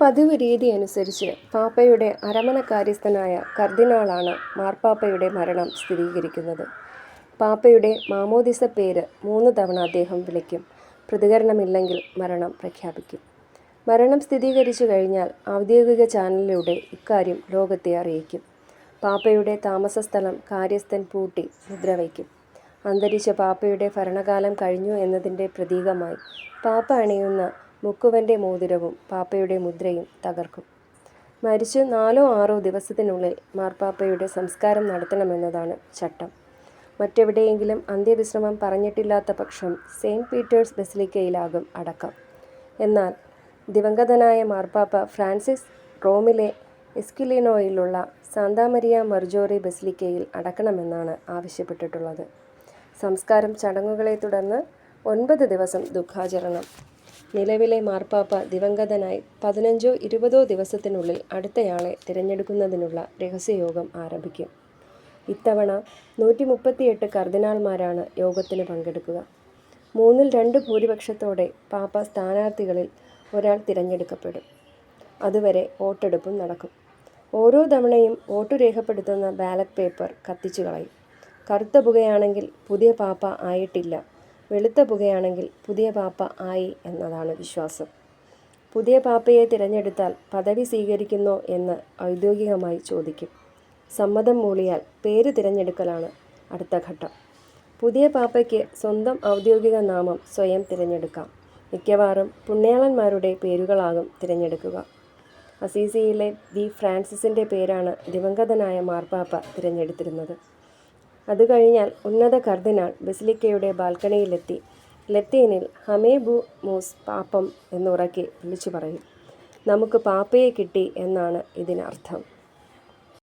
പതിവ് രീതി അനുസരിച്ച് പാപ്പയുടെ അരമന കാര്യസ്ഥനായ കർദിനാളാണ് മാർപ്പാപ്പയുടെ മരണം സ്ഥിരീകരിക്കുന്നത്. പാപ്പയുടെ മാമോദിസ പേര് മൂന്ന് തവണ അദ്ദേഹം വിളിക്കും. പ്രതികരണമില്ലെങ്കിൽ മരണം പ്രഖ്യാപിക്കും. മരണം സ്ഥിരീകരിച്ചു കഴിഞ്ഞാൽ ഔദ്യോഗിക ചാനലിലൂടെ ഇക്കാര്യം ലോകത്തെ അറിയിക്കും. പാപ്പയുടെ താമസസ്ഥലം കാര്യസ്ഥൻ പൂട്ടി മുദ്രവയ്ക്കും. അന്തരിച്ച പാപ്പയുടെ ഭരണകാലം കഴിഞ്ഞു എന്നതിന്റെ പ്രതീകമായി പാപ്പ അണിയുന്ന മുക്കുവന്റെ മോതിരവും പാപ്പയുടെ മുദ്രയും തകർക്കും. മരിച്ച് നാലോ ആറോ ദിവസത്തിനുള്ളിൽ മാർപ്പാപ്പയുടെ സംസ്കാരം നടത്തണമെന്നതാണ് ചട്ടം. മറ്റെവിടെയെങ്കിലും അന്ത്യവിശ്രമം പറഞ്ഞിട്ടില്ലാത്ത പക്ഷം സെയിന്റ് പീറ്റേഴ്സ് ബസിലിക്കയിലാകും അടക്കം. എന്നാൽ ദിവംഗതനായ മാർപ്പാപ്പ ഫ്രാൻസിസ് റോമിലെ എസ്കിലിനോയിലുള്ള സാന്താമരിയ മർജോറി ബസിലിക്കയിൽ അടക്കണമെന്നാണ് ആവശ്യപ്പെട്ടിട്ടുള്ളത്. സംസ്കാരം ചടങ്ങുകളെ തുടർന്ന് ഒൻപത് ദിവസം ദുഃഖാചരണം. നിലവിലെ മാർപ്പാപ്പ ദിവംഗതനായി പതിനഞ്ചോ ഇരുപതോ ദിവസത്തിനുള്ളിൽ അടുത്തയാളെ തിരഞ്ഞെടുക്കുന്നതിനുള്ള രഹസ്യയോഗം ആരംഭിക്കും. ഇത്തവണ നൂറ്റി മുപ്പത്തിയെട്ട് കർദിനാൾമാരാണ് യോഗത്തിന് പങ്കെടുക്കുക. മൂന്നിൽ രണ്ട് ഭൂരിപക്ഷത്തോടെ പാപ്പ സ്ഥാനാർത്ഥികളിൽ ഒരാൾ തിരഞ്ഞെടുക്കപ്പെടും. അതുവരെ വോട്ടെടുപ്പും നടക്കും. ഓരോ തവണയും വോട്ടു രേഖപ്പെടുത്തുന്ന ബാലറ്റ് പേപ്പർ കത്തിച്ചുകളയും. കറുത്ത പുകയാണെങ്കിൽ പുതിയ പാപ്പ ആയിട്ടില്ല വെളുത്ത പുകയാണെങ്കിൽ പുതിയ പാപ്പ ആയി എന്നതാണ് വിശ്വാസം. പുതിയ പാപ്പയെ തിരഞ്ഞെടുത്താൽ പദവി സ്വീകരിക്കുന്നോ എന്ന് ഔദ്യോഗികമായി ചോദിക്കും. സമ്മതം മൂളിയാൽ പേര് തിരഞ്ഞെടുക്കലാണ് അടുത്ത ഘട്ടം. പുതിയ പാപ്പയ്ക്ക് സ്വന്തം ഔദ്യോഗിക നാമം സ്വയം തിരഞ്ഞെടുക്കാം. മിക്കവാറും പുണ്യാളന്മാരുടെ പേരുകളാകും തിരഞ്ഞെടുക്കുക. അസീസിയിലെ വി ഫ്രാൻസിസിന്റെ പേരാണ് ദിവംഗതനായ മാർപ്പാപ്പ തിരഞ്ഞെടുത്തിരുന്നത്. അതുകഴിഞ്ഞാൽ ഉന്നത കർദിനാൾ ബസിലിക്കയുടെ ബാൽക്കണിയിലെത്തി ലത്തീനിൽ ഹമേബുമൂസ് പാപ്പം എന്നുറക്കി വിളിച്ചു പറയും നമുക്ക് പാപ്പയെ കിട്ടി എന്നാണ് ഇതിനർത്ഥം.